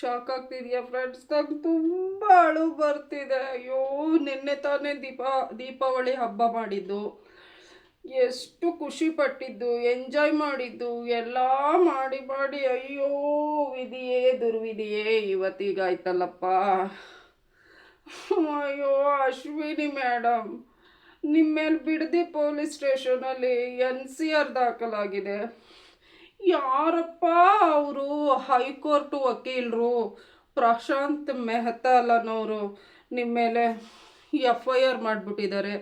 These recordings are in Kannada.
ಶಾಕ್ ಆಗ್ತಿದ್ಯಾ ಫ್ರೆಂಡ್ಸ್ ನಂಗೆ ತುಂಬ ಅಳು ಬರ್ತಿದೆ. ಅಯ್ಯೋ, ನಿನ್ನೆ ತಾನೇ ದೀಪ, ದೀಪಾವಳಿ ಹಬ್ಬ ಮಾಡಿದ್ದು. ಎಷ್ಟು ಖುಷಿ ಪಟ್ಟಿದ್ದು ಎಂಜಾಯ್ ಮಾಡಿದ್ದು, ಎಲ್ಲ ಮಾಡಿ ಮಾಡಿ. ಅಯ್ಯೋ, ವಿಧಿಯೇ ದುರ್ವಿಧಿಯೇ ಇವತ್ತಿಗಾಯ್ತಲ್ಲಪ್ಪ ಅಯ್ಯೋ, ಅಶ್ವಿನಿ ಮೇಡಮ್ ನಿಮ್ಮ ಮೇಲೆ ಬಿಡದಿ ಪೊಲೀಸ್ ಸ್ಟೇಷನಲ್ಲಿ ಎನ್ ಸಿ ಆರ್ ದಾಖಲಾಗಿದೆ. ಯಾರಪ್ಪ ಅವರು? ಹೈಕೋರ್ಟ್ ವಕೀಲರು. ಪ್ರಶಾಂತ್ ಮೆಹ್ತಾಲ್ ಅನ್ನೋರು ನಿಮ್ಮ ಮೇಲೆ ಎಫ್ ಐ ಆರ್ ಮಾಡಿಬಿಟ್ಟಿದ್ದಾರೆ.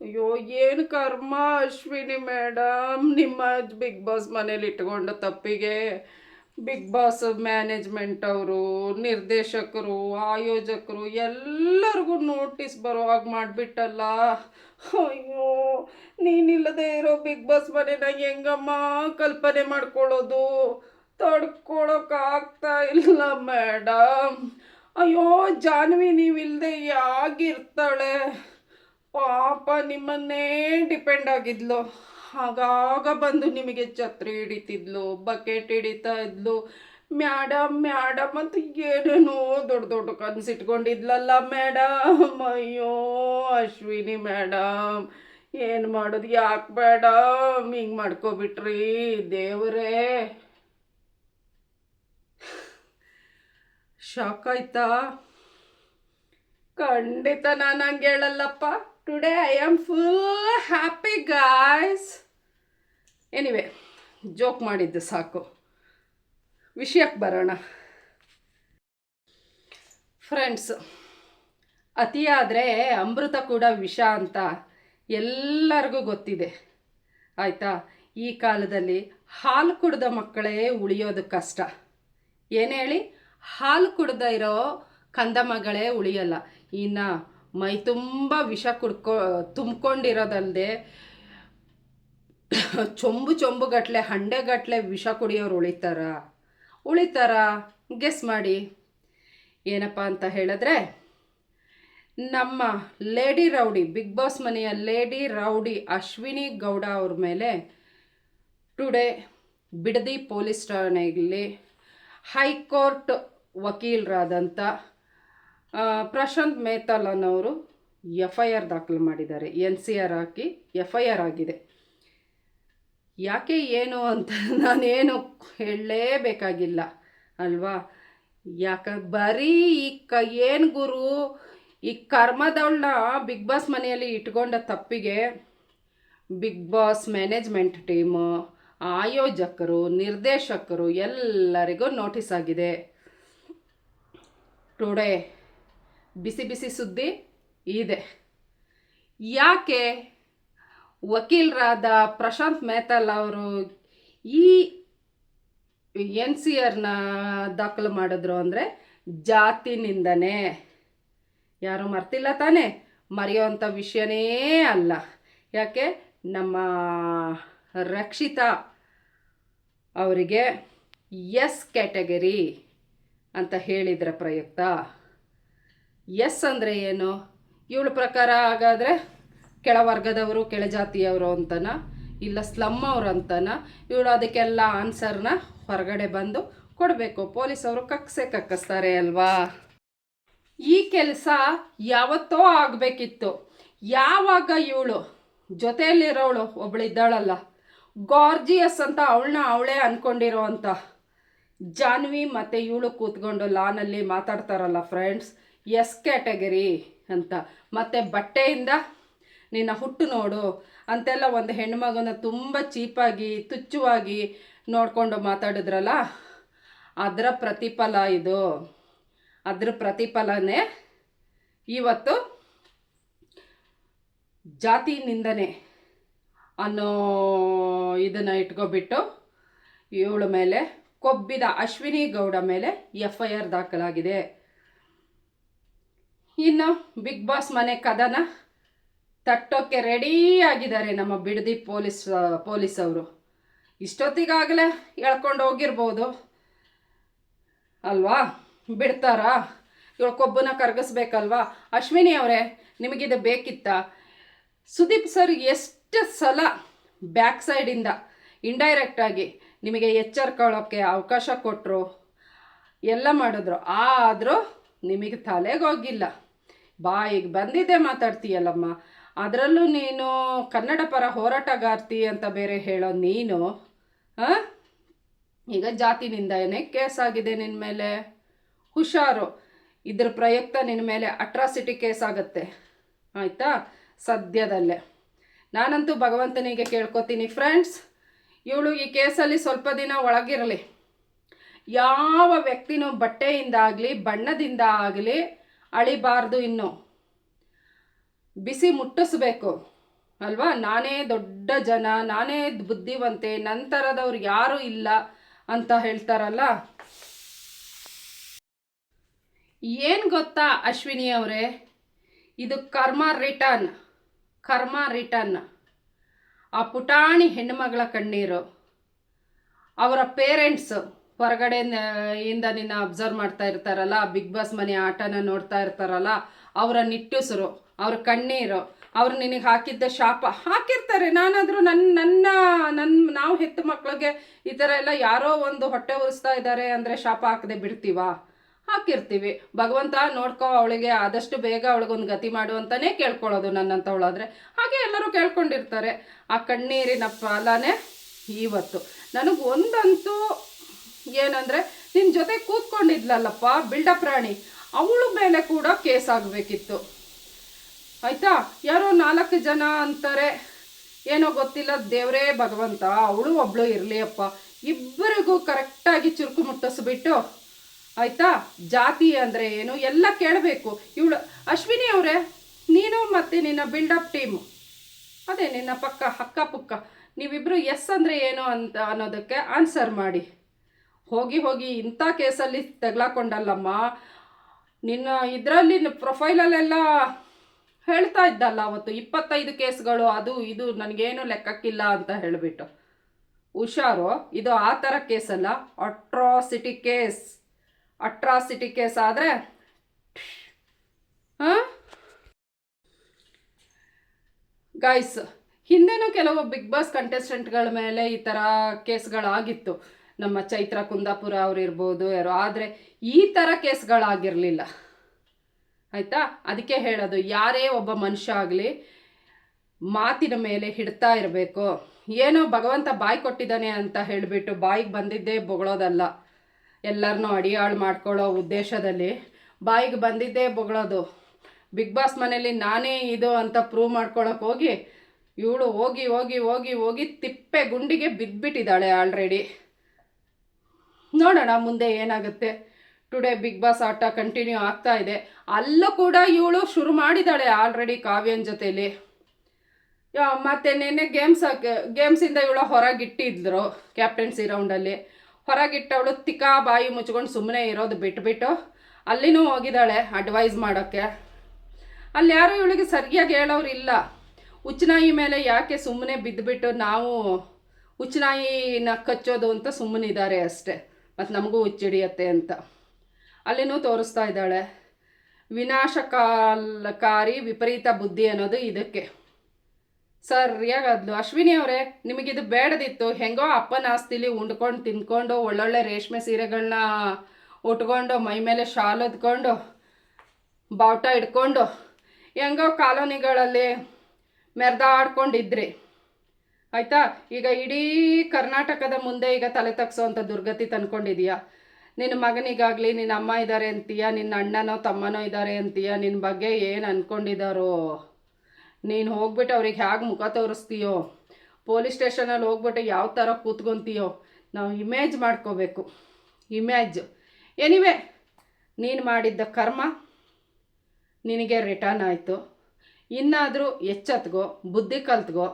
ಅಯ್ಯೋ, ಏನು ಕರ್ಮ ಅಶ್ವಿನಿ ಮೇಡಮ್ ನಿಮ್ಮ ಬಿಗ್ ಬಾಸ್ ಮನೇಲಿ ಇಟ್ಕೊಂಡ ತಪ್ಪಿಗೆ. ಬಿಗ್ ಬಾಸ್ ಮ್ಯಾನೇಜ್ಮೆಂಟ್ ಅವರು, ನಿರ್ದೇಶಕರು, ಆಯೋಜಕರು ಎಲ್ಲರಿಗೂ ನೋಟಿಸ್ ಬರೋ ಹಾಗೆ ಮಾಡಿಬಿಟ್ಟಲ್ಲ. ಅಯ್ಯೋ, ನೀನಿಲ್ಲದೆ ಇರೋ ಬಿಗ್ ಬಾಸ್ ಮನೇನ ಹೆಂಗಮ್ಮ ಕಲ್ಪನೆ ಮಾಡ್ಕೊಳ್ಳೋದು? ತಡ್ಕೊಳೋಕ್ಕಾಗ್ತಾ ಇಲ್ಲ ಮೇಡಮ್ ಅಯ್ಯೋ, ಜಾನ್ವಿ ನೀವಿಲ್ಲದೆ ಯಾಗಿರ್ತಾಳೆ? ಪಾಪ ನಿಮ್ಮನ್ನೇ ಡಿಪೆಂಡ್ ಆಗಿದ್ಲು. ಆಗಾಗ ಬಂದು ನಿಮಗೆ ಛತ್ರಿ ಹಿಡಿತಿದ್ಲು, ಬಕೆಟ್ ಹಿಡಿತಾ ಇದ್ಲು. ಮ್ಯಾಡಮ್ ಮ್ಯಾಡಮ್ ಅಂತ ಏನೇನೋ ದೊಡ್ಡ ದೊಡ್ಡ ಕನಸಿಟ್ಕೊಂಡಿದ್ಲಲ್ಲ ಮೇಡಮ್ ಅಯ್ಯೋ, ಅಶ್ವಿನಿ ಮೇಡಮ್ ಏನು ಮಾಡೋದು ಯಾಕೆ ಮೇಡಮ್ ಹಿಂಗೆ ಮಾಡ್ಕೊಬಿಟ್ರಿ, ದೇವರೇ. ಶಾಕ್ ಆಯ್ತಾ? ಖಂಡಿತ ನಾನು ಹಂಗೆ ಹೇಳಲ್ಲಪ್ಪ. Today I am full happy guys anyway joke ಮಾಡಿದ್ದು ಸಾಕು. ವಿಷಯಕ್ಕೆ ಬರೋಣ. ಫ್ರೆಂಡ್ಸ್ ಅತಿಯಾದರೆ ಅಮೃತ ಕೂಡ ವಿಷ ಅಂತ ಎಲ್ಲರಿಗೂ ಗೊತ್ತಿದೆ. ಆಯಿತಾ? ಈ ಕಾಲದಲ್ಲಿ ಹಾಲು ಕುಡ್ದ ಮಕ್ಕಳೇ ಉಳಿಯೋದು ಕಷ್ಟ. ಏನು ಹೇಳಿ? ಹಾಲು ಕುಡ್ದ ಇರೋ ಕಂದಮಗಳೇ ಉಳಿಯಲ್ಲ. ಇನ್ನು ಮೈ ತುಂಬ ವಿಷ ಕುಡ್ಕೊ ತುಂಬ್ಕೊಂಡಿರೋದಲ್ಲದೆ ಚೊಂಬು ಚೊಂಬುಗಟ್ಲೆ, ಹಂಡೆಗಟ್ಲೆ ವಿಷ ಕುಡಿಯೋರು ಉಳಿತಾರ. ಉಳಿತಾರ? ಗೆಸ್ ಮಾಡಿ. ಏನಪ್ಪ ಅಂತ ಹೇಳಿದ್ರೆ, ನಮ್ಮ ಲೇಡಿ ರೌಡಿ, ಬಿಗ್ ಬಾಸ್ ಮನೆಯ ಲೇಡಿ ರೌಡಿ ಅಶ್ವಿನಿ ಗೌಡ ಅವ್ರ ಮೇಲೆ ಟುಡೇ ಬಿಡದಿ ಪೊಲೀಸ್ ಠಾಣೆಯಲ್ಲಿ ಹೈಕೋರ್ಟ್ ವಕೀಲರಾದಂಥ ಪ್ರಶಾಂತ್ ಮೇತಾಲ್ ಅನ್ನೋರು ಎಫ್ ಐ ಆರ್ ದಾಖಲು ಮಾಡಿದ್ದಾರೆ. ಎನ್ ಸಿ ಆರ್ ಹಾಕಿ ಎಫ್ ಐ ಆರ್ ಆಗಿದೆ. ಯಾಕೆ ಏನು ಅಂತ ನಾನೇನು ಹೇಳಲೇಬೇಕಾಗಿಲ್ಲ, ಅಲ್ವಾ? ಯಾಕ, ಬರೀ ಈ ಕ, ಏನು ಗುರು, ಈ ಕರ್ಮದವಳನ್ನ ಬಿಗ್ ಬಾಸ್ ಮನೆಯಲ್ಲಿ ಇಟ್ಕೊಂಡ ತಪ್ಪಿಗೆ ಬಿಗ್ ಬಾಸ್ ಮ್ಯಾನೇಜ್ಮೆಂಟ್ ಟೀಮು, ಆಯೋಜಕರು, ನಿರ್ದೇಶಕರು ಎಲ್ಲರಿಗೂ ನೋಟಿಸ್ ಆಗಿದೆ. ಟುಡೇ, ಬಿಸಿ ಬಿಸಿ ಸುದ್ದಿ ಇದೆ. ಯಾಕೆ ವಕೀಲರಾದ ಪ್ರಶಾಂತ್ ಮೆಹ್ತಾಲ್ ಅವರು ಈ ಎನ್ ಸಿ ಆರ್ನ ದಾಖಲು ಮಾಡಿದ್ರು ಅಂದರೆ ಜಾತಿನಿಂದನೇ. ಯಾರು ಮರ್ತಿಲ್ಲ ತಾನೇ, ಮರೆಯುವಂಥ ವಿಷಯನೇ ಅಲ್ಲ. ಯಾಕೆ? ನಮ್ಮ ರಕ್ಷಿತಾ ಅವರಿಗೆ ಎಸ್ ಕ್ಯಾಟಗರಿ ಅಂತ ಹೇಳಿದ್ರ ಪ್ರಯುಕ್ತ. ಎಸ್ ಅಂದರೆ ಏನು? ಇವಳ ಪ್ರಕಾರ ಹಾಗಾದರೆ ಕೆಳವರ್ಗದವರು, ಕೆಳಜಾತಿಯವರು ಅಂತನ, ಇಲ್ಲ ಸ್ಲಮ್ ಅವರು ಅಂತನ ಇವಳು ಅದಕ್ಕೆಲ್ಲ ಆನ್ಸರ್ನ ಹೊರಗಡೆ ಬಂದು ಕೊಡಬೇಕು. ಪೊಲೀಸವರು ಕಕ್ಕಸೆ ಕಕ್ಕಿಸ್ತಾರೆ ಅಲ್ವಾ? ಈ ಕೆಲಸ ಯಾವತ್ತೋ ಆಗಬೇಕಿತ್ತು. ಯಾವಾಗ ಇವಳು ಜೊತೆಯಲ್ಲಿರೋಳು, ಒಬ್ಳಿದ್ದಾಳಲ್ಲ ಗಾರ್ಜಿಯಸ್ ಅಂತ ಅವಳನ್ನ ಅವಳೇ ಅಂದ್ಕೊಂಡಿರೋ ಅಂತ. ಜಾನ್ವಿ ಮತ್ತು ಇವಳು ಕೂತ್ಕೊಂಡು ಲಾನಲ್ಲಿ ಮಾತಾಡ್ತಾರಲ್ಲ ಫ್ರೆಂಡ್ಸ್ ಎಸ್ ಕ್ಯಾಟಗರಿ ಅಂತ. ಮತ್ತು ಬಟ್ಟೆಯಿಂದ ನಿನ್ನ ಹುಟ್ಟು ನೋಡು. ಅಂತೆಲ್ಲ ಒಂದು ಹೆಣ್ಮಗನ ತುಂಬ ಚೀಪಾಗಿ ತುಚ್ಚವಾಗಿ ನೋಡಿಕೊಂಡು ಮಾತಾಡಿದ್ರಲ್ಲ? ಅದರ ಪ್ರತಿಫಲ ಇದು. ಅದ್ರ ಪ್ರತಿಫಲನೇ ಇವತ್ತು ಜಾತಿ ನಿಂದನೆ ಅನ್ನೋ ಇದನ್ನು ಇಟ್ಕೊಬಿಟ್ಟು ಇವಳ ಮೇಲೆ ಕೊಬ್ಬಿದ ಅಶ್ವಿನಿ ಗೌಡ ಮೇಲೆ ಎಫ್ ಐ ಆರ್ ದಾಖಲಾಗಿದೆ. ಇನ್ನು ಬಿಗ್ ಬಾಸ್ ಮನೆ ಕದನ ತಟ್ಟೋಕ್ಕೆ ರೆಡಿ ಆಗಿದ್ದಾರೆ ನಮ್ಮ ಬಿಡದಿ ಪೊಲೀಸ್ ಪೊಲೀಸ್ ಅವರು ಇಷ್ಟೊತ್ತಿಗಾಗಲೇ ಎಳ್ಕೊಂಡು ಹೋಗಿರ್ಬೋದು. ಅಲ್ವಾ? ಬಿಡ್ತಾರಾ? ಇವಳು ಕೊಬ್ಬನ್ನ ಕರಗಿಸ್ಬೇಕಲ್ವಾ? ಅಶ್ವಿನಿ ಅವರೇ, ನಿಮಗಿದು ಬೇಕಿತ್ತಾ? ಸುದೀಪ್ ಸರ್ ಎಷ್ಟು ಸಲ ಬ್ಯಾಕ್ ಸೈಡಿಂದ ಇಂಡೈರೆಕ್ಟಾಗಿ ನಿಮಗೆ ಎಚ್ಚರ್ಕೊಳ್ಳೋಕ್ಕೆ ಅವಕಾಶ ಕೊಟ್ಟರು ಎಲ್ಲ ಮಾಡಿದ್ರು. ಆದರೂ ನಿಮಗೆ ತಲೆಗೋಗಿಲ್ಲ. ಬಾಯಿಗೆ ಬಂದಿದ್ದೆ ಮಾತಾಡ್ತೀಯಲ್ಲಮ್ಮ. ಅದರಲ್ಲೂ ನೀನು ಕನ್ನಡ ಪರ ಹೋರಾಟಗಾರ್ತಿ ಅಂತ ಬೇರೆ ಹೇಳೋ ನೀನು ಹಾಂ ಈಗ ಕೇಸ್ ಆಗಿದೆ ನಿನ್ನ ಮೇಲೆ. ಹುಷಾರು. ಇದ್ರ ಪ್ರಯುಕ್ತ ನಿನ್ನ ಮೇಲೆ ಅಟ್ರಾಸಿಟಿ ಕೇಸ್ ಆಗುತ್ತೆ. ಆಯಿತಾ? ಸದ್ಯದಲ್ಲೇ. ನಾನಂತೂ ಭಗವಂತನಿಗೆ ಕೇಳ್ಕೊತೀನಿ ಫ್ರೆಂಡ್ಸ್ ಇವಳು ಈ ಕೇಸಲ್ಲಿ ಸ್ವಲ್ಪ ದಿನ ಒಳಗಿರಲಿ. ಯಾವ ವ್ಯಕ್ತಿನೂ ಬಟ್ಟೆಯಿಂದ ಆಗಲಿ ಬಣ್ಣದಿಂದ ಆಗಲಿ ಅಳಿಬಾರ್ದು ಇನ್ನು. ಬಿಸಿ ಮುಟ್ಟಿಸ್ಬೇಕು. ಅಲ್ವಾ? ನಾನೇ ದೊಡ್ಡ ಜನ, ನಾನೇ ಬುದ್ಧಿವಂತೆ ನಂತರದವ್ರು ಯಾರೂ ಇಲ್ಲ ಅಂತ ಹೇಳ್ತಾರಲ್ಲ? ಏನು ಗೊತ್ತಾ ಅಶ್ವಿನಿ ಅವರೇ? ಇದು ಕರ್ಮ ರಿಟರ್ನ್ ಕರ್ಮ ರಿಟರ್ನ್. ಆ ಪುಟಾಣಿ ಹೆಣ್ಣುಮಗಳ ಕಣ್ಣೀರು. ಅವರ ಪೇರೆಂಟ್ಸ್ ಹೊರಗಡೆ ಇಂದ ನಿನ್ನ ಅಬ್ಸರ್ವ್ ಮಾಡ್ತಾ ಇರ್ತಾರಲ್ಲ, ಬಿಗ್ ಬಾಸ್ ಮನೆ ಆಟನ ನೋಡ್ತಾ ಇರ್ತಾರಲ್ಲ, ಅವರ ನಿಟ್ಟುಸಿರು. ಅವ್ರ ಕಣ್ಣೀರು ಅವ್ರು ನಿನಗೆ ಹಾಕಿದ್ದ ಶಾಪ ಹಾಕಿರ್ತಾರೆ. ನಾನಾದರೂ ನನ್ನ ನನ್ನ ನನ್ನ ನಾವು ಹೆತ್ತ ಮಕ್ಳಿಗೆ ಈ ಥರ ಎಲ್ಲ ಯಾರೋ ಒಂದು ಹೊಟ್ಟೆ ಉರಿಸ್ತಾ ಇದ್ದಾರೆ ಅಂದರೆ ಶಾಪ ಹಾಕದೆ ಬಿಡ್ತೀವಾ? ಹಾಕಿರ್ತೀವಿ. ಭಗವಂತ ನೋಡ್ಕೋ, ಅವಳಿಗೆ ಆದಷ್ಟು ಬೇಗ ಅವಳಿಗೊಂದು ಗತಿ ಮಾಡು ಅಂತಲೇ ಕೇಳ್ಕೊಳ್ಳೋದು ನನ್ನಂಥವಳಾದರೆ ಹಾಗೆ ಎಲ್ಲರೂ ಕೇಳ್ಕೊಂಡಿರ್ತಾರೆ. ಆ ಕಣ್ಣೀರಿನ ಫಲನೇ ಇವತ್ತು. ನನಗೆ ಒಂದಂತೂ ಏನಂದರೆ ನಿನ್ನ ಜೊತೆ ಕೂತ್ಕೊಂಡಿದ್ಲಲ್ಲಪ್ಪ, ಬಿಲ್ಡ ಪ್ರಾಣಿ. ಅವಳು ಮೇಲೆ ಕೂಡ ಕೇಸ್ ಆಗಬೇಕಿತ್ತು. ಆಯಿತಾ? ಯಾರೋ ನಾಲ್ಕು ಜನ ಅಂತಾರೆ. ಏನೋ ಗೊತ್ತಿಲ್ಲ, ದೇವರೇ ಭಗವಂತ, ಅವಳು ಒಬ್ಳು ಇರಲಿ ಅಪ್ಪ ಇಬ್ಬರಿಗೂ ಕರೆಕ್ಟಾಗಿ ಚುರುಕು ಮುಟ್ಟಿಸ್ಬಿಟ್ಟು, ಆಯಿತಾ? ಜಾತಿ ಅಂದರೆ ಏನು? ಎಲ್ಲ ಕೇಳಬೇಕು. ಇವಳು ಅಶ್ವಿನಿ ಅವರೇ, ನೀನು ಮತ್ತು ನಿನ್ನ ಬಿಲ್ಡಪ್ ಟೀಮು ಅದೇ, ನಿನ್ನ ಪಕ್ಕ ಹಕ್ಕ ಪುಕ್ಕ. ನೀವಿಬ್ಬರು ಎಸ್ ಅಂದರೆ ಏನು ಅಂತ ಅನ್ನೋದಕ್ಕೆ ಆನ್ಸರ್ ಮಾಡಿ. ಹೋಗಿ ಹೋಗಿ ಇಂಥ ಕೇಸಲ್ಲಿ ತಗ್ಲಾಕೊಂಡಲ್ಲಮ್ಮ. ನಿನ್ನ ಇದರಲ್ಲಿ ಪ್ರೊಫೈಲಲ್ಲೆಲ್ಲ ಹೇಳ್ತಾ ಇದ್ದಲ್ಲ ಅವತ್ತು, ಇಪ್ಪತ್ತೈದು ಕೇಸ್ಗಳು, ಅದು ಇದು, ನನಗೇನು ಲೆಕ್ಕಕ್ಕಿಲ್ಲ ಅಂತ ಹೇಳಿಬಿಟ್ಟು. ಹುಷಾರು, ಇದು ಆ ಥರ ಕೇಸಲ್ಲ ಅಟ್ರಾಸಿಟಿ ಕೇಸ್ ಅಟ್ರಾಸಿಟಿ ಕೇಸ್ ಆದರೆ ಗಾಯ್ಸ್ ಹಿಂದೆನೂ ಕೆಲವು ಬಿಗ್ ಬಾಸ್ ಕಂಟೆಸ್ಟೆಂಟ್ಗಳ ಮೇಲೆ ಈ ಥರ ಕೇಸ್ಗಳಾಗಿತ್ತು. ನಮ್ಮ ಚೈತ್ರ ಕುಂದಾಪುರ ಅವ್ರು ಇರ್ಬೋದು ಯಾರೋ, ಆದರೆ ಈ ಥರ ಕೇಸ್ಗಳಾಗಿರಲಿಲ್ಲ. ಆಯಿತಾ? ಅದಕ್ಕೆ ಹೇಳೋದು, ಯಾರೇ ಒಬ್ಬ ಮನುಷ್ಯ ಆಗಲಿ ಮಾತಿನ ಮೇಲೆ ಹಿಡ್ತಾ ಇರಬೇಕು. ಏನೋ ಭಗವಂತ ಬಾಯಿ ಕೊಟ್ಟಿದ್ದಾನೆ ಅಂತ ಹೇಳಿಬಿಟ್ಟು ಬಾಯಿಗೆ ಬಂದಿದ್ದೇ ಬೊಗಳೋದಲ್ಲ. ಎಲ್ಲರನ್ನೂ ಅಡಿಯಾಳು ಮಾಡ್ಕೊಳ್ಳೋ ಉದ್ದೇಶದಲ್ಲಿ ಬಾಯಿಗೆ ಬಂದಿದ್ದೇ ಬೊಗಳೋದು. ಬಿಗ್ ಬಾಸ್ ಮನೇಲಿ ನಾನೇ ಇದು ಅಂತ ಪ್ರೂವ್ ಮಾಡ್ಕೊಳಕ್ಕೆ ಹೋಗಿ, ಇವಳು ಹೋಗಿ ಹೋಗಿ ಹೋಗಿ ಹೋಗಿ ತಿಪ್ಪೆ ಗುಂಡಿಗೆ ಬಿದ್ದುಬಿಟ್ಟಿದ್ದಾಳೆ ಆಲ್ರೆಡಿ. ನೋಡೋಣ ಮುಂದೆ ಏನಾಗುತ್ತೆ. ಟುಡೇ ಬಿಗ್ ಬಾಸ್ ಆಟ ಕಂಟಿನ್ಯೂ ಆಗ್ತಾ ಇದೆ. ಅಲ್ಲೂ ಕೂಡ ಇವಳು ಶುರು ಮಾಡಿದ್ದಾಳೆ ಆಲ್ರೆಡಿ ಕಾವ್ಯನ ಜೊತೇಲಿ. ಮತ್ತು ನೆನ್ನೆ ಗೇಮ್ಸ್ ಗೇಮ್ಸಿಂದ ಇವಳು ಹೊರಗಿಟ್ಟಿದ್ರು ಕ್ಯಾಪ್ಟನ್ಸಿ ರೌಂಡಲ್ಲಿ ಹೊರಗಿಟ್ಟವಳು ತಿಕ್ಕಾ ಬಾಯಿ ಮುಚ್ಕೊಂಡು ಸುಮ್ಮನೆ ಇರೋದು ಬಿಟ್ಬಿಟ್ಟು ಅಲ್ಲಿನೂ ಹೋಗಿದ್ದಾಳೆ ಅಡ್ವೈಸ್ ಮಾಡೋಕ್ಕೆ. ಅಲ್ಲಿ ಯಾರು ಇವಳಿಗೆ ಸರಿಯಾಗಿ ಹೇಳೋರು ಇಲ್ಲ. ಉಚ್ಚನಾಯಿ ಮೇಲೆ ಯಾಕೆ ಸುಮ್ಮನೆ ಬಿದ್ದುಬಿಟ್ಟು ನಾವು ಉಚ್ಚನಾಯಿನ ಕಚ್ಚೋದು ಅಂತ ಸುಮ್ಮನಿದ್ದಾರೆ ಅಷ್ಟೇ. ಮತ್ತು ನಮಗೂ ಹುಚ್ಚಿಡಿಯತ್ತೆ ಅಂತ. ಅಲ್ಲಿನೂ ತೋರಿಸ್ತಾ ಇದ್ದಾಳೆ. ವಿನಾಶಕಾಲಕಾರಿ ವಿಪರೀತ ಬುದ್ಧಿ ಅನ್ನೋದು ಇದಕ್ಕೆ. ಸರಿಯಾಗದ್ಲು ಅಶ್ವಿನಿ ಅವರೇ ನಿಮಗಿದು ಬೇಡದಿತ್ತು. ಹೆಂಗೋ ಅಪ್ಪನ ಆಸ್ತಿಲಿ ಉಂಡ್ಕೊಂಡು ತಿನ್ಕೊಂಡು ಒಳ್ಳೊಳ್ಳೆ ರೇಷ್ಮೆ ಸೀರೆಗಳನ್ನ ಉಟ್ಕೊಂಡು ಮೈ ಮೇಲೆ ಶಾಲ್ ಹೊದ್ಕೊಂಡು ಬಾವುಟ ಇಟ್ಕೊಂಡು ಹೆಂಗೋ ಕಾಲೋನಿಗಳಲ್ಲಿ ಮೆರೆದಾಡ್ಕೊಂಡಿದ್ರಿ. ಆಯಿತಾ? ಈಗ ಇಡೀ ಕರ್ನಾಟಕದ ಮುಂದೆ ಈಗ ತಲೆ ತಗ್ಸೋವಂಥ ದುರ್ಗತಿ ತಂದ್ಕೊಂಡಿದೀಯಾ? ನಿನ್ನ ಮಗನಿಗಾಗಲಿ, ನಿನ್ನ ಅಮ್ಮ ಇದ್ದಾರೆ ಅಂತೀಯ, ನಿನ್ನ ಅಣ್ಣನೋ ತಮ್ಮನೋ ಇದ್ದಾರೆ ಅಂತೀಯ ನಿನ್ನ ಬಗ್ಗೆ ಏನು ಅಂದ್ಕೊಂಡಿದ್ದಾರೋ ನೀನು ಹೋಗ್ಬಿಟ್ಟು ಅವ್ರಿಗೆ ಹೇಗೆ ಮುಖ ತೋರಿಸ್ತೀಯೋ? ಪೊಲೀಸ್ ಸ್ಟೇಷನಲ್ಲಿ ಹೋಗ್ಬಿಟ್ಟು ಯಾವ ಥರ ಕೂತ್ಕೊತೀಯೋ? ನಾವು ಇಮೇಜ್ ಮಾಡ್ಕೋಬೇಕು. ಇಮೇಜ್ ಎನಿವೆ ನೀನು ಮಾಡಿದ್ದ ಕರ್ಮ ನಿನಗೆ ರಿಟರ್ನ್ ಆಯಿತು. ಇನ್ನಾದರೂ ಎಚ್ಚತ್ಗೋ, ಬುದ್ಧಿ ಕಲ್ತ್ಗೋ.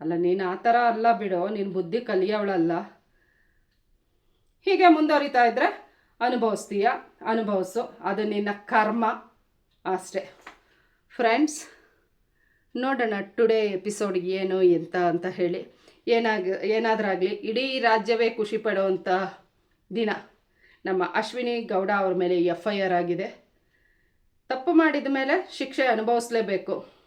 ಅಲ್ಲ, ನೀನು ಆ ಥರ ಅಲ್ಲ ಬಿಡು. ನೀನು ಬುದ್ಧಿ ಕಲಿಯೋವಳಲ್ಲ. ಹೀಗೆ ಮುಂದುವರಿತಾ ಇದ್ದರೆ ಅನುಭವಿಸ್ತೀಯ? ಅನುಭವಿಸು. ಅದು ನಿನ್ನ ಕರ್ಮ. ಅಷ್ಟೇ. ಫ್ರೆಂಡ್ಸ್ ನೋಡೋಣ ಟುಡೇ ಎಪಿಸೋಡ್ ಏನು ಎಂತ ಅಂತ ಹೇಳಿ. ಏನಾಗ, ಏನಾದರಾಗಲಿ ಇಡೀ ರಾಜ್ಯವೇ ಖುಷಿ ಪಡುವಂಥ ದಿನ. ನಮ್ಮ ಅಶ್ವಿನಿ ಗೌಡ ಅವ್ರ ಮೇಲೆ ಎಫ್ ಐ ಆರ್ ಆಗಿದೆ. ತಪ್ಪು ಮಾಡಿದ ಮೇಲೆ ಶಿಕ್ಷೆ ಅನುಭವಿಸ್ಲೇಬೇಕು.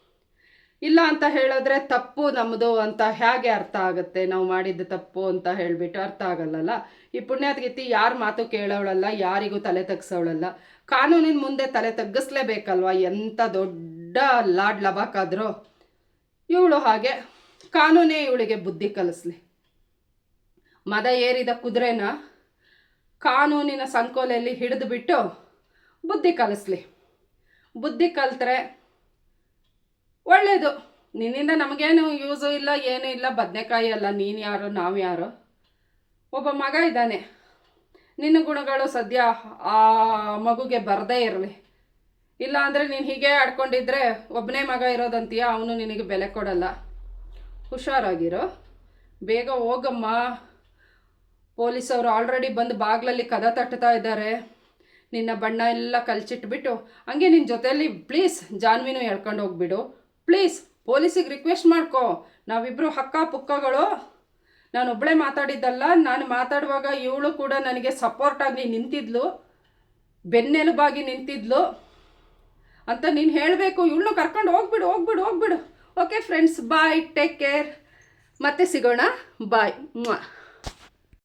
ಇಲ್ಲ ಅಂತ ಹೇಳಿದ್ರೆ ತಪ್ಪು ನಮ್ಮದು ಅಂತ ಹೇಗೆ ಅರ್ಥ ಆಗುತ್ತೆ? ನಾವು ಮಾಡಿದ್ದು ತಪ್ಪು ಅಂತ ಹೇಳಿಬಿಟ್ಟು ಅರ್ಥ ಆಗಲ್ಲಲ್ಲ? ಈ ಪುಣ್ಯಾತ್ಗಿತ್ತಿ ಯಾರ ಮಾತು ಕೇಳೋಳಲ್ಲ, ಯಾರಿಗೂ ತಲೆ ತಗ್ಸೋಳಲ್ಲ? ಕಾನೂನಿನ ಮುಂದೆ ತಲೆ ತಗ್ಗಿಸ್ಲೇಬೇಕಲ್ವ? ಎಂಥ ದೊಡ್ಡ ಲಾಡ್ ಲಬಾಕಾದ್ರೂ? ಇವಳು ಹಾಗೆ. ಕಾನೂನೇ ಇವಳಿಗೆ ಬುದ್ಧಿ ಕಲಿಸ್ಲಿ. ಮದ ಏರಿದ ಕುದುರೆನ ಕಾನೂನಿನ ಸಂಕೋಲೆಯಲ್ಲಿ ಹಿಡಿದುಬಿಟ್ಟು ಬುದ್ಧಿ ಕಲಿಸ್ಲಿ. ಬುದ್ಧಿ ಕಲ್ತ್ರೆ ಒಳ್ಳೆಯದು ನಿನ್ನಿಂದ ನಮಗೇನು ಯೂಸು ಇಲ್ಲ, ಏನೂ ಇಲ್ಲ, ಬದನೆಕಾಯಿ ಅಲ್ಲ, ನೀನು ಯಾರು, ನಾವು ಯಾರು? ಒಬ್ಬ ಮಗ ಇದ್ದಾನೆ. ನಿನ್ನ ಗುಣಗಳು ಸದ್ಯ ಆ ಮಗುಗೆ ಬರದೇ ಇರಲಿ. ಇಲ್ಲ ಅಂದರೆ ನೀನು ಹೀಗೆ ಆಡ್ಕೊಂಡಿದ್ರೆ ಒಬ್ಬನೇ ಮಗ ಇರೋದಂತೀಯ? ಅವನು ನಿನಗೆ ಬೆಲೆ ಕೊಡಲ್ಲ. ಹುಷಾರಾಗಿರು. ಬೇಗ ಹೋಗಮ್ಮ. ಪೊಲೀಸವರು ಆಲ್ರೆಡಿ ಬಂದು ಬಾಗಿಲಲ್ಲಿ ಕದ ತಟ್ತಾ ಇದ್ದಾರೆ. ನಿನ್ನ ಬಣ್ಣ ಎಲ್ಲ ಕಲ್ಚಿಟ್ಬಿಟ್ಟು, ಹಂಗೆ ನಿನ್ನ ಜೊತೆಯಲ್ಲಿ ಪ್ಲೀಸ್ ಜಾನ್ವಿನೂ ಎಳ್ಕೊಂಡು ಹೋಗ್ಬಿಡು ಪ್ಲೀಸ್ ಪೊಲೀಸಿಗೆ ರಿಕ್ವೆಸ್ಟ್ ಮಾಡ್ಕೊ. ನಾವಿಬ್ಬರು ಹಕ್ಕ ಪುಕ್ಕಗಳು. ನಾನು ಒಬ್ಬಳೇ ಮಾತಾಡಿದ್ದಲ್ಲ, ನಾನು ಮಾತಾಡುವಾಗ ಇವಳು ಕೂಡ ನನಗೆ ಸಪೋರ್ಟ್ ಆಗಿ ನಿಂತಿದ್ಲು. ಬೆನ್ನೆಲುಬಾಗಿ ನಿಂತಿದ್ಲು. ಅಂತ ನೀನು ಹೇಳಬೇಕು, ಇವಳನ್ನು ಕರ್ಕೊಂಡು ಹೋಗ್ಬಿಡು ಹೋಗ್ಬಿಡು ಹೋಗ್ಬಿಡು. Okay friends bye take care ಮತ್ತೆ ಸಿಗೋಣ ಬಾಯ್